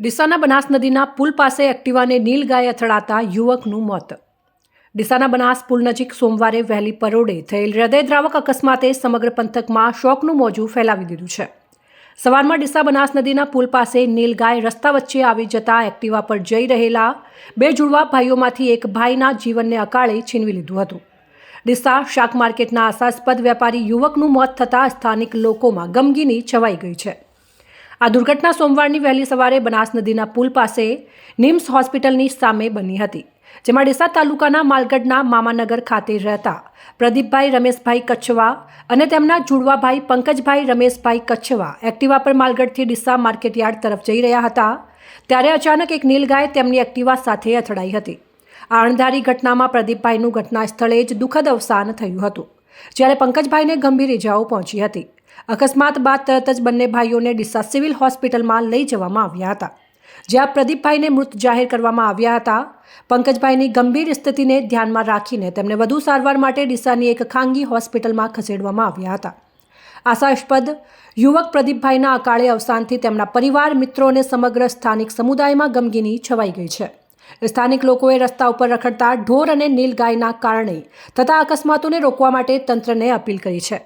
ડીસાના બનાસ નદીના પુલ પાસે એક્ટિવાને નીલગાય અથડાતા યુવકનું મોત. ડીસાના બનાસ પુલ નજીક સોમવારે વહેલી પરોડે થયેલ હૃદયદ્રાવક અકસ્માતે સમગ્ર પંથકમાં શોકનું મોજું ફેલાવી દીધું છે. સવારમાં ડીસા બનાસ નદીના પુલ પાસે નીલગાય રસ્તા વચ્ચે આવી જતા એક્ટિવા પર જઈ રહેલા બે જુડવા ભાઈઓમાંથી એક ભાઈના જીવનને અકાળે છીનવી લીધું હતું. ડીસા શાક માર્કેટના આશાસ્પદ વેપારી યુવકનું મોત થતાં સ્થાનિક લોકોમાં ગમગીની છવાઈ ગઈ છે. આ દુર્ઘટના સોમવારની વહેલી સવારે બનાસ નદીના પુલ પાસે નિમ્સ હોસ્પિટલની સામે બની હતી, જેમાં ડીસા તાલુકાના માલગઢના મામાનગર ખાતે રહેતા પ્રદીપભાઈ રમેશભાઈ કચ્છવા અને તેમના જુડવાભાઈ પંકજભાઈ રમેશભાઈ કચ્છવા એક્ટિવા પર માલગઢથી ડીસા માર્કેટયાર્ડ તરફ જઈ રહ્યા હતા, ત્યારે અચાનક એક નીલગાય તેમની એક્ટિવા સાથે અથડાઈ હતી. આ અણધારી ઘટનામાં પ્રદીપભાઈનું ઘટના સ્થળે જ દુઃખદ અવસાન થયું હતું. જ્યારે પંકજભાઈને ગંભીર ઇજાઓ પહોંચી હતી. અકસ્માત બાદ તરત જ બંને ભાઈઓને ડીસા સિવિલ હોસ્પિટલમાં લઈ જવામાં આવ્યા હતા. જ્યાં પ્રદીપભાઈને મૃત જાહેર કરવામાં આવ્યા હતા, પંકજભાઈની ગંભીર સ્થિતિને ધ્યાનમાં રાખીને તેમને વધુ સારવાર માટે ડીસાની એક ખાનગી હોસ્પિટલમાં ખસેડવામાં આવ્યા હતા. આશાસ્પદ યુવક પ્રદીપભાઈના અકાળે અવસાનથી તેમના પરિવાર મિત્રો અને સમગ્ર સ્થાનિક સમુદાયમાં ગમગીની છવાઈ ગઈ છે. સ્થાનિક લોકોએ રસ્તા ઉપર રખડતા ઢોર અને નીલગાયના કારણે થતા અકસ્માતોને રોકવા માટે તંત્રને અપીલ કરી છે.